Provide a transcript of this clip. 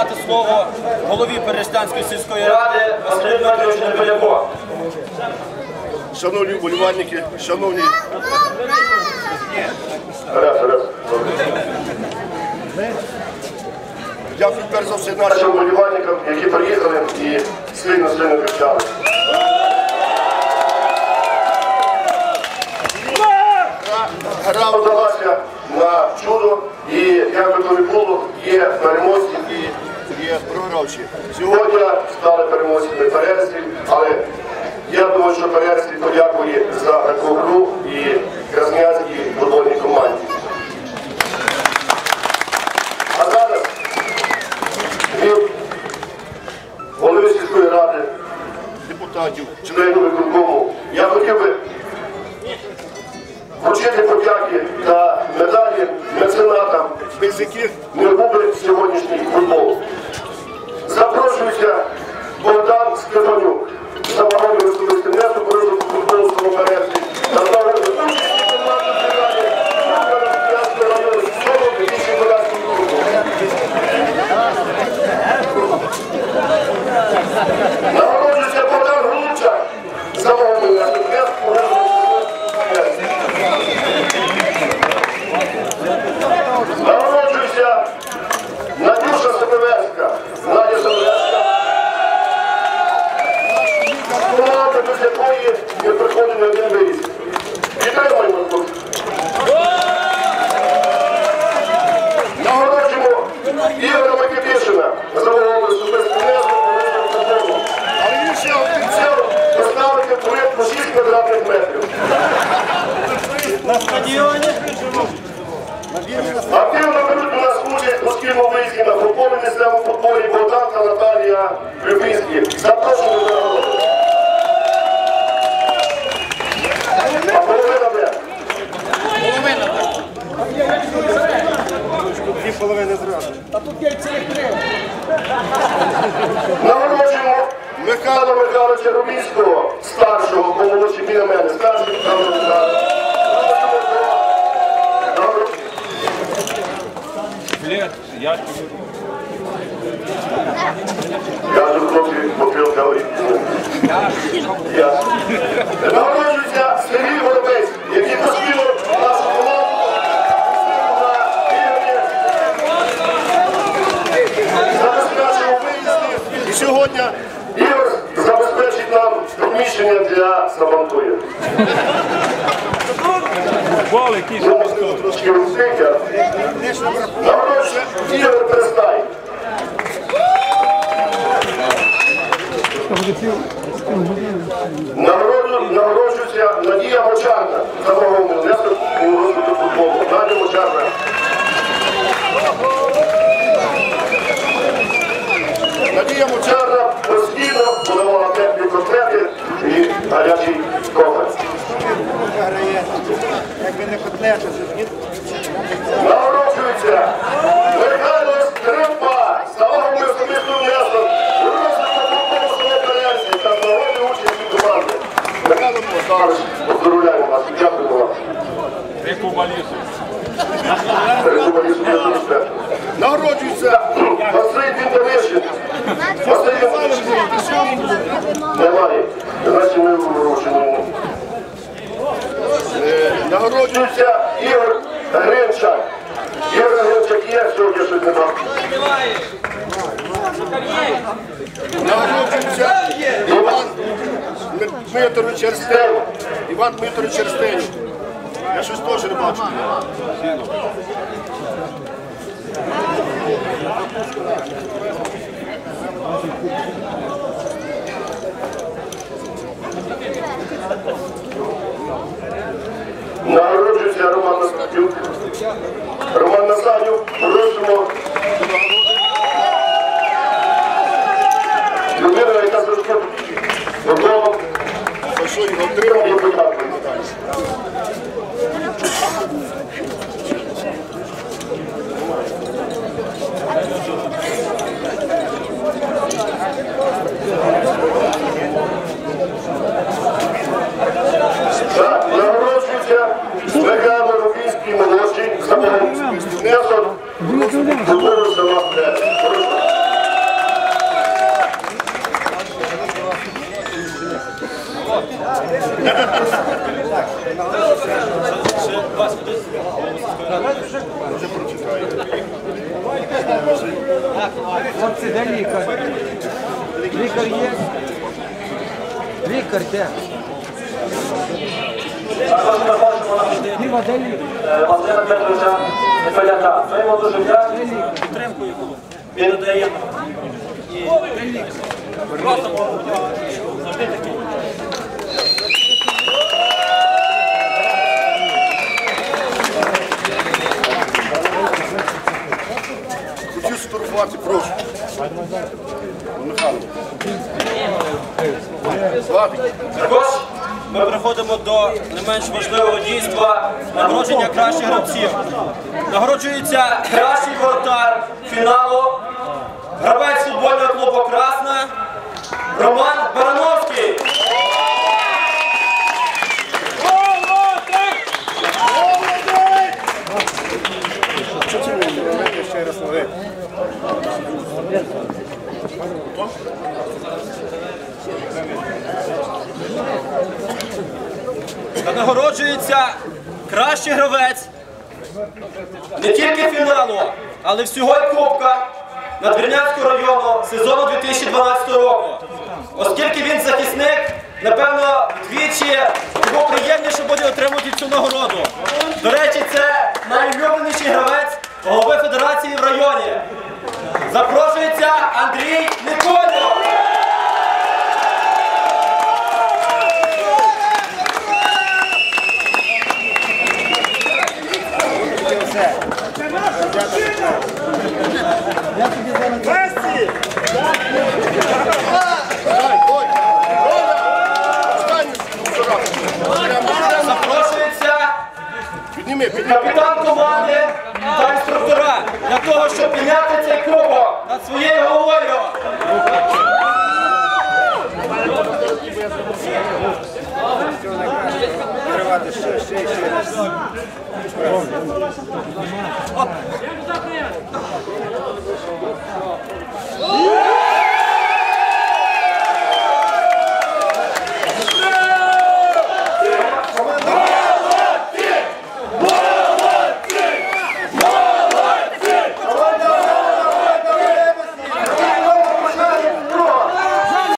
надати слово голові Перештянської сільської ради Василю Дмитровичу Неполяку. Шановні вболівальники, шановні. Раз, раз. Дякую перш за все нашим вболівальникам, які приїхали і сильно сильно кричали. Гра вдалася на чудо, і як би то не було, є переможці і є програвчі. Сьогодні стали переможцями Перерслів, але я думаю, що Перерслів подякує за таку гру і Краснянській футбольній команді. А зараз від голови сільської ради, депутатів, членів виконкому, я хотів би вручити подяки та медалі меценатам, без яких не буде сьогоднішній футбол. Запрошується Богдан Степанюк, за особистий внесок у розвитку футболського перегляду спільному виїзді на футболі місцевому футболі Богдан та Наталія Любинські. Запрошую до народу. А половина де? Дві половини зразу. Нагороджуємо Михайла Михайловича Рубінського, старшого, молодший біля мене, старший Михайло Михайлович. Я же хлопці попив каві. Ясно. Нагороджується Сергій Горобець, який постійно нашу команду забезпечив виїзді. І сьогодні Ігор забезпечить нам приміщення для Сабантуя. Зараз його трошки розсити, а Нагороджується Ігор Перестай. Нагороджу- Нагороджується Надія Мочарна за вагомий внесок у розвиток Надія Мочарна. Надія Мочарна постійно подавала теплі котлети і гарячий кофе. Якби не котлети, Нагороджується Михайло Скрипа за вагомий особистий внесок у розвиток футболу конференції та нагодний участі команди. Михайло Михайлович, Нагороджується Василь Вінтовишин. Василь Іванович немає. Значить ми вручимо. Е, Нагороджується Ігор Гринчак. Ігор Гринчак є, сьогодні щось нема. Нагороджується Іван Дмитрович Ерстень. Іван Дмитрович Ерстень. Я щось теж не бачу. Народжується Роман Настатюк. Роман Настатюк, просимо. Людина, яка завжди футболом, що Хлопці, де лікар? Лікар є? Лікар де? Діма, де лікар? Валерія Петровича Поляка. Ми йому дуже вдячні. Підтримку яку він дає. Просто завжди такий. Також ми переходимо до не менш важливого дійства нагородження кращих гравців. Нагороджується кращий воротар фіналу. Гравець футбольного клубу Красна Роман Барановський. Ще раз новий. Та нагороджується кращий гравець не тільки фіналу, але всього Кубка Надвірнянського району сезону 2012 року. Оскільки він захисник, напевно, вдвічі йому приємніше буде отримати цю нагороду. До речі, це найулюбленіший гравець голови федерації в районі. Запрошується Андрій Николєв. Капітан команди та інструктора для того, щоб підняти цей кубок над своєю головою. Ще, ще, ще.